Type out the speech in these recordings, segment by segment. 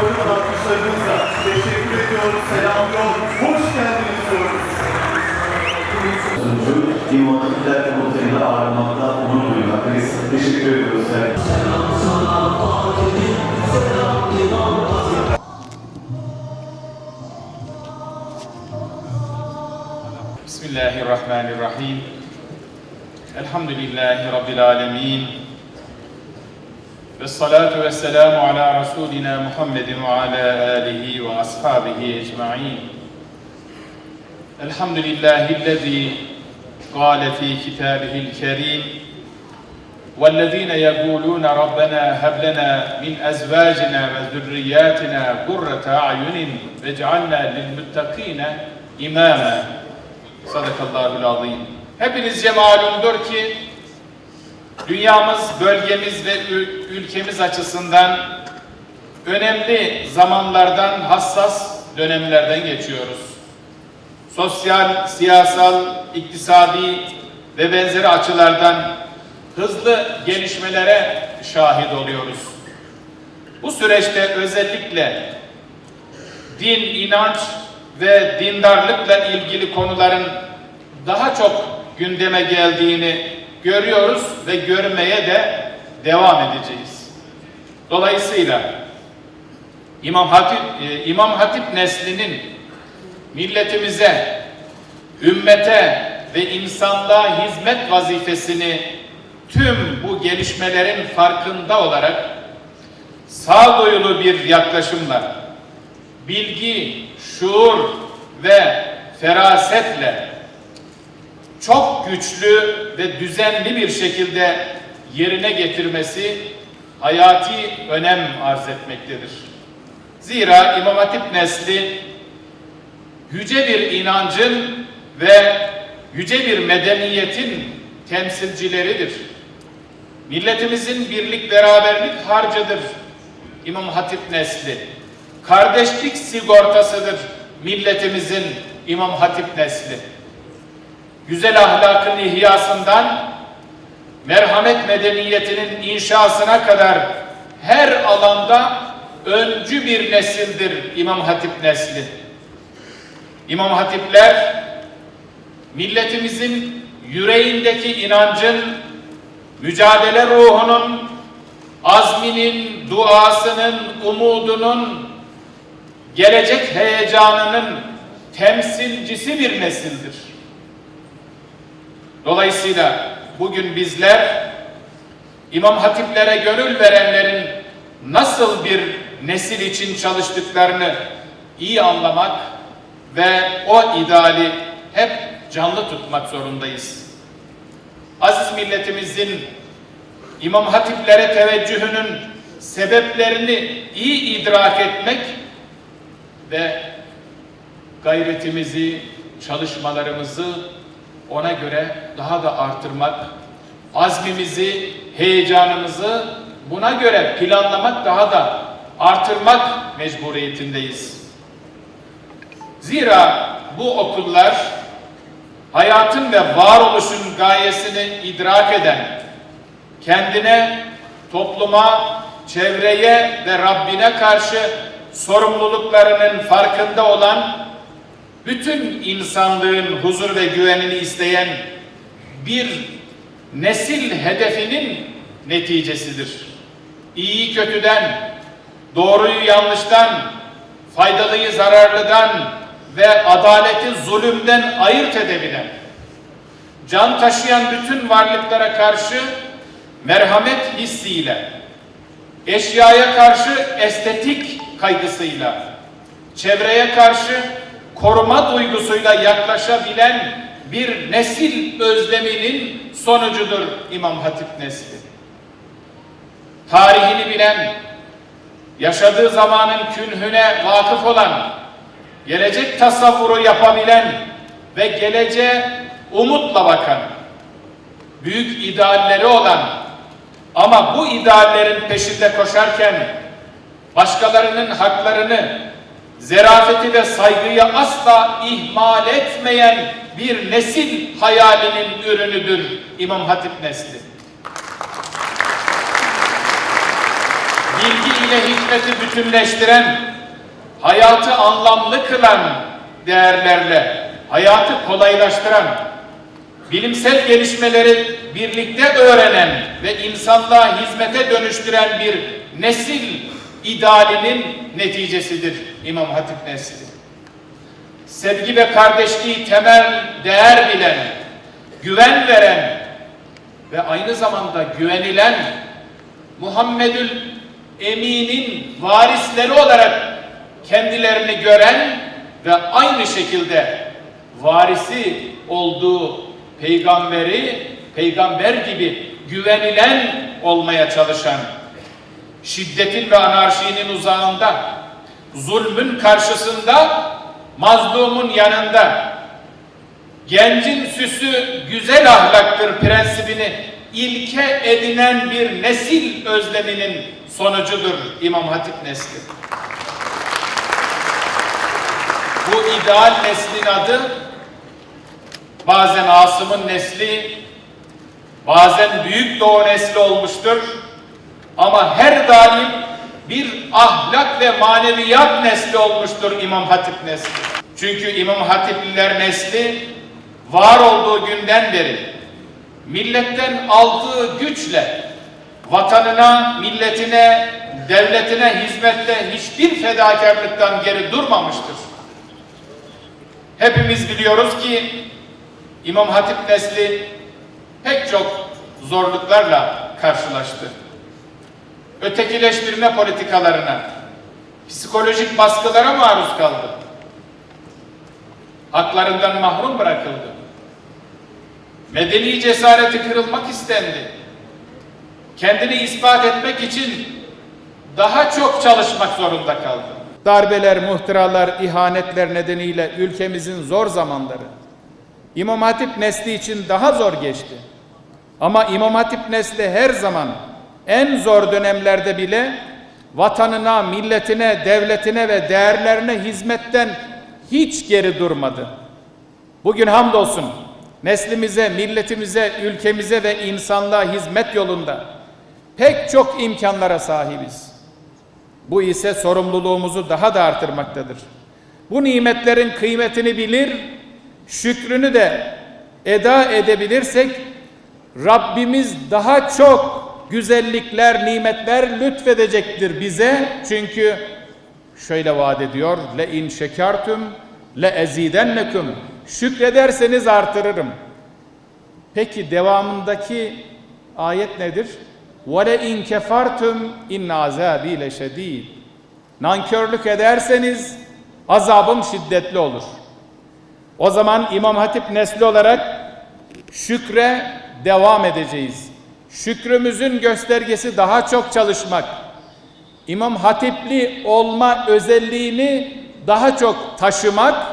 kocaman alkışlarınızla teşekkür ediyoruz, selamlıyor, hoş geldiniz diyoruz. Sunucu, İmmatikler Kurultayı'nda ağırlamakta onur duymak. Teşekkür ediyoruz. Selam Bismillahirrahmanirrahim. Elhamdülillahi Rabbil Alemin. والصلاة والسلام على رسولنا محمد وعلى آله وأصحابه أجمعين الحمد لله الذي قال في كتابه الكريم والذين يقولون ربنا هب لنا من أزواجنا وذرياتنا قرة أعين واجعلنا للمتقين إماما Sadakallahül azim. Hepinizce malumdur ki dünyamız, bölgemiz ve ül- ülkemiz açısından önemli zamanlardan, hassas dönemlerden geçiyoruz. Sosyal, siyasal, iktisadi ve benzeri açılardan hızlı gelişmelere şahit oluyoruz. Bu süreçte özellikle din, inanç ve dindarlıkla ilgili konuların daha çok gündeme geldiğini görüyoruz ve görmeye de devam edeceğiz. Dolayısıyla İmam Hatip e, İmam Hatip neslinin milletimize, ümmete ve insanlığa hizmet vazifesini tüm bu gelişmelerin farkında olarak sağduyulu bir yaklaşımla bilgi, şuur ve ferasetle çok güçlü ve düzenli bir şekilde yerine getirmesi hayati önem arz etmektedir. Zira İmam Hatip nesli yüce bir inancın ve yüce bir medeniyetin temsilcileridir. Milletimizin birlik beraberlik harcıdır İmam Hatip nesli. Kardeşlik sigortasıdır milletimizin İmam Hatip nesli. Güzel ahlakın ihyasından merhamet medeniyetinin inşasına kadar her alanda öncü bir nesildir İmam Hatip nesli. İmam Hatipler milletimizin yüreğindeki inancın, mücadele ruhunun, azminin, duasının, umudunun, gelecek heyecanının temsilcisi bir nesildir. Dolayısıyla bugün bizler İmam Hatiplere gönül verenlerin nasıl bir nesil için çalıştıklarını iyi anlamak ve o ideali hep canlı tutmak zorundayız. Aziz milletimizin İmam Hatiplere teveccühünün sebeplerini iyi idrak etmek ve gayretimizi, çalışmalarımızı ona göre daha da artırmak, azmimizi, heyecanımızı buna göre planlamak, daha da artırmak mecburiyetindeyiz. Zira bu okullar hayatın ve varoluşun gayesini idrak eden, kendine, topluma, çevreye ve Rabbine karşı sorumluluklarının farkında olan bütün insanlığın huzur ve güvenini isteyen bir nesil hedefinin neticesidir. İyiyi kötüden, doğruyu yanlıştan, faydalıyı zararlıdan ve adaleti zulümden ayırt edebilen, can taşıyan bütün varlıklara karşı merhamet hissiyle, eşyaya karşı estetik kaygısıyla, çevreye karşı koruma duygusuyla yaklaşabilen bir nesil özleminin sonucudur İmam Hatip nesli. Tarihini bilen, yaşadığı zamanın künhüne vakıf olan, gelecek tasavvuru yapabilen ve geleceğe umutla bakan, büyük idealleri olan ama bu ideallerin peşinde koşarken başkalarının haklarını, zerafeti ve saygıyı asla ihmal etmeyen bir nesil hayalinin ürünüdür İmam Hatip nesli. Bilgi ile hikmeti bütünleştiren, hayatı anlamlı kılan değerlerle, hayatı kolaylaştıran, bilimsel gelişmeleri birlikte öğrenen ve insanlığa hizmete dönüştüren bir nesil idealinin neticesidir İmam Hatip nesli. Sevgi ve kardeşliği temel değer bilen, güven veren ve aynı zamanda güvenilen Muhammedül Emin'in varisleri olarak kendilerini gören ve aynı şekilde varisi olduğu peygamberi peygamber gibi güvenilen olmaya çalışan şiddetin ve anarşinin uzağında zulmün karşısında mazlumun yanında gencin süsü güzel ahlaktır prensibini ilke edinen bir nesil özleminin sonucudur İmam Hatip nesli. Bu ideal neslin adı bazen Asım'ın nesli, bazen Büyük Doğu nesli olmuştur. Ama her daim bir ahlak ve maneviyat nesli olmuştur İmam Hatip nesli. Çünkü İmam Hatipliler nesli var olduğu günden beri milletten aldığı güçle vatanına, milletine, devletine hizmette hiçbir fedakarlıktan geri durmamıştır. Hepimiz biliyoruz ki İmam Hatip nesli pek çok zorluklarla karşılaştı. Ötekileştirme politikalarına, psikolojik baskılara maruz kaldı. Haklarından mahrum bırakıldı. Medeni cesareti kırılmak istendi. Kendini ispat etmek için daha çok çalışmak zorunda kaldı. Darbeler, muhtıralar, ihanetler nedeniyle ülkemizin zor zamanları İmam Hatip nesli için daha zor geçti. Ama İmam Hatip nesli her zaman en zor dönemlerde bile vatanına, milletine, devletine ve değerlerine hizmetten hiç geri durmadı. Bugün hamdolsun neslimize, milletimize, ülkemize ve insanlığa hizmet yolunda pek çok imkanlara sahibiz. Bu ise sorumluluğumuzu daha da artırmaktadır. Bu nimetlerin kıymetini bilir, şükrünü de eda edebilirsek Rabbimiz daha çok güzellikler, nimetler lütfedecektir bize. Çünkü şöyle vaat ediyor. Le in şekertum le ezidennekum. Şükrederseniz artırırım. Peki devamındaki ayet nedir? Ve le in kefartum in azabi le şedid. Nankörlük ederseniz azabım şiddetli olur. O zaman İmam Hatip nesli olarak şükre devam edeceğiz. Şükrümüzün göstergesi daha çok çalışmak. İmam Hatipli olma özelliğini daha çok taşımak,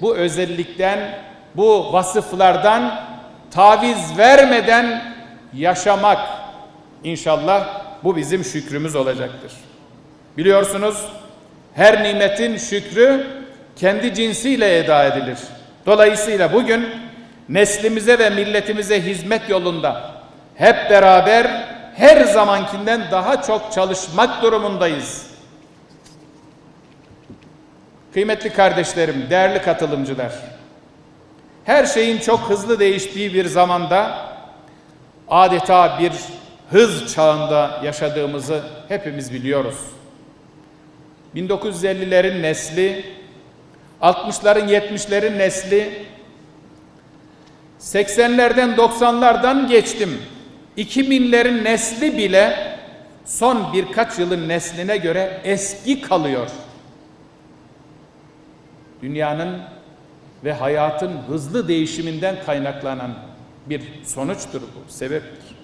bu özellikten, bu vasıflardan taviz vermeden yaşamak. İnşallah bu bizim şükrümüz olacaktır. Biliyorsunuz her nimetin şükrü kendi cinsiyle eda edilir. Dolayısıyla bugün neslimize ve milletimize hizmet yolunda hep beraber her zamankinden daha çok çalışmak durumundayız. Kıymetli kardeşlerim, değerli katılımcılar. Her şeyin çok hızlı değiştiği bir zamanda adeta bir hız çağında yaşadığımızı hepimiz biliyoruz. 1950'lerin nesli, 60'ların 70'lerin nesli 80'lerden 90'lardan geçtim. 2000'lerin nesli bile son birkaç yılın nesline göre eski kalıyor. Dünyanın ve hayatın hızlı değişiminden kaynaklanan bir sonuçtur bu, sebeptir.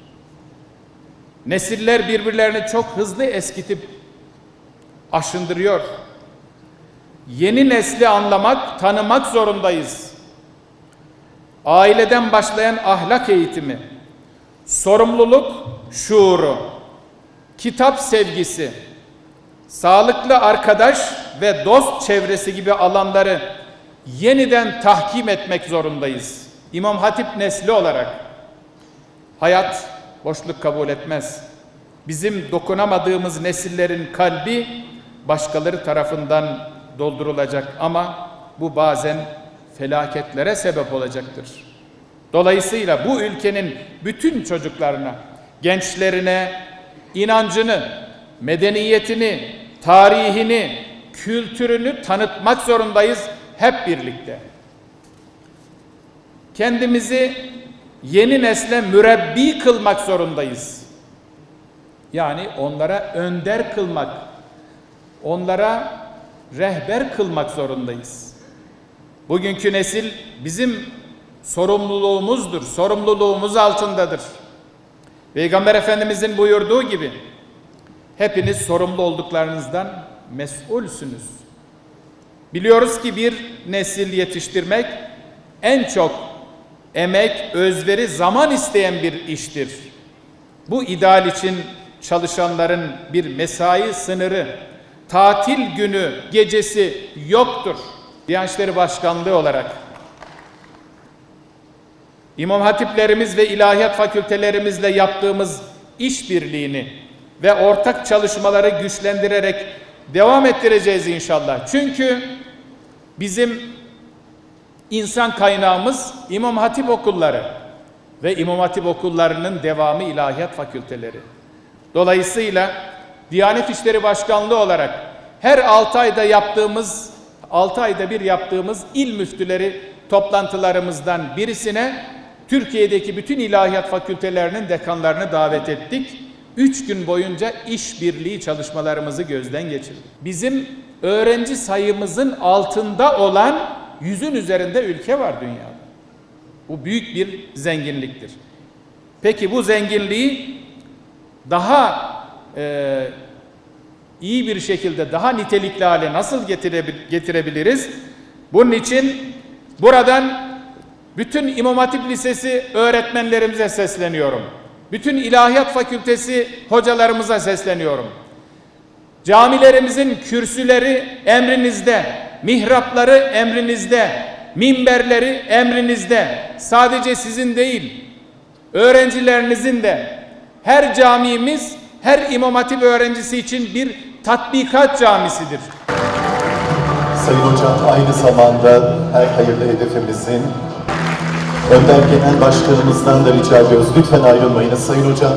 Nesiller birbirlerini çok hızlı eskitip aşındırıyor. Yeni nesli anlamak, tanımak zorundayız. Aileden başlayan ahlak eğitimi, sorumluluk şuuru, kitap sevgisi, sağlıklı arkadaş ve dost çevresi gibi alanları yeniden tahkim etmek zorundayız. İmam Hatip nesli olarak hayat boşluk kabul etmez. bizim dokunamadığımız nesillerin kalbi başkaları tarafından doldurulacak ama bu bazen felaketlere sebep olacaktır. Dolayısıyla bu ülkenin bütün çocuklarına, gençlerine inancını, medeniyetini, tarihini, kültürünü tanıtmak zorundayız hep birlikte. Kendimizi yeni nesle mürebbi kılmak zorundayız. Yani onlara önder kılmak, onlara rehber kılmak zorundayız. Bugünkü nesil bizim sorumluluğumuzdur, sorumluluğumuz altındadır. Peygamber Efendimizin buyurduğu gibi hepiniz sorumlu olduklarınızdan mesulsünüz. Biliyoruz ki bir nesil yetiştirmek en çok emek, özveri, zaman isteyen bir iştir. Bu ideal için çalışanların bir mesai sınırı, tatil günü, gecesi yoktur. Diyanet Başkanlığı olarak İmam hatiplerimiz ve ilahiyat fakültelerimizle yaptığımız işbirliğini ve ortak çalışmaları güçlendirerek devam ettireceğiz inşallah. Çünkü bizim insan kaynağımız İmam Hatip okulları ve İmam Hatip okullarının devamı ilahiyat fakülteleri. Dolayısıyla Diyanet İşleri Başkanlığı olarak her 6 ayda yaptığımız 6 ayda bir yaptığımız il müftüleri toplantılarımızdan birisine Türkiye'deki bütün ilahiyat fakültelerinin dekanlarını davet ettik. Üç gün boyunca işbirliği çalışmalarımızı gözden geçirdik. Bizim öğrenci sayımızın altında olan yüzün üzerinde ülke var dünyada. Bu büyük bir zenginliktir. Peki bu zenginliği daha e, iyi bir şekilde daha nitelikli hale nasıl getirebil- getirebiliriz? Bunun için buradan bütün İmam Hatip Lisesi öğretmenlerimize sesleniyorum. Bütün İlahiyat Fakültesi hocalarımıza sesleniyorum. Camilerimizin kürsüleri emrinizde, mihrapları emrinizde, minberleri emrinizde. Sadece sizin değil, öğrencilerinizin de her camimiz her İmam Hatip öğrencisi için bir tatbikat camisidir. Sayın Hocam aynı zamanda her hayırlı hedefimizin Önder Genel Başkanımızdan da rica ediyoruz. Lütfen ayrılmayınız Sayın Hocam.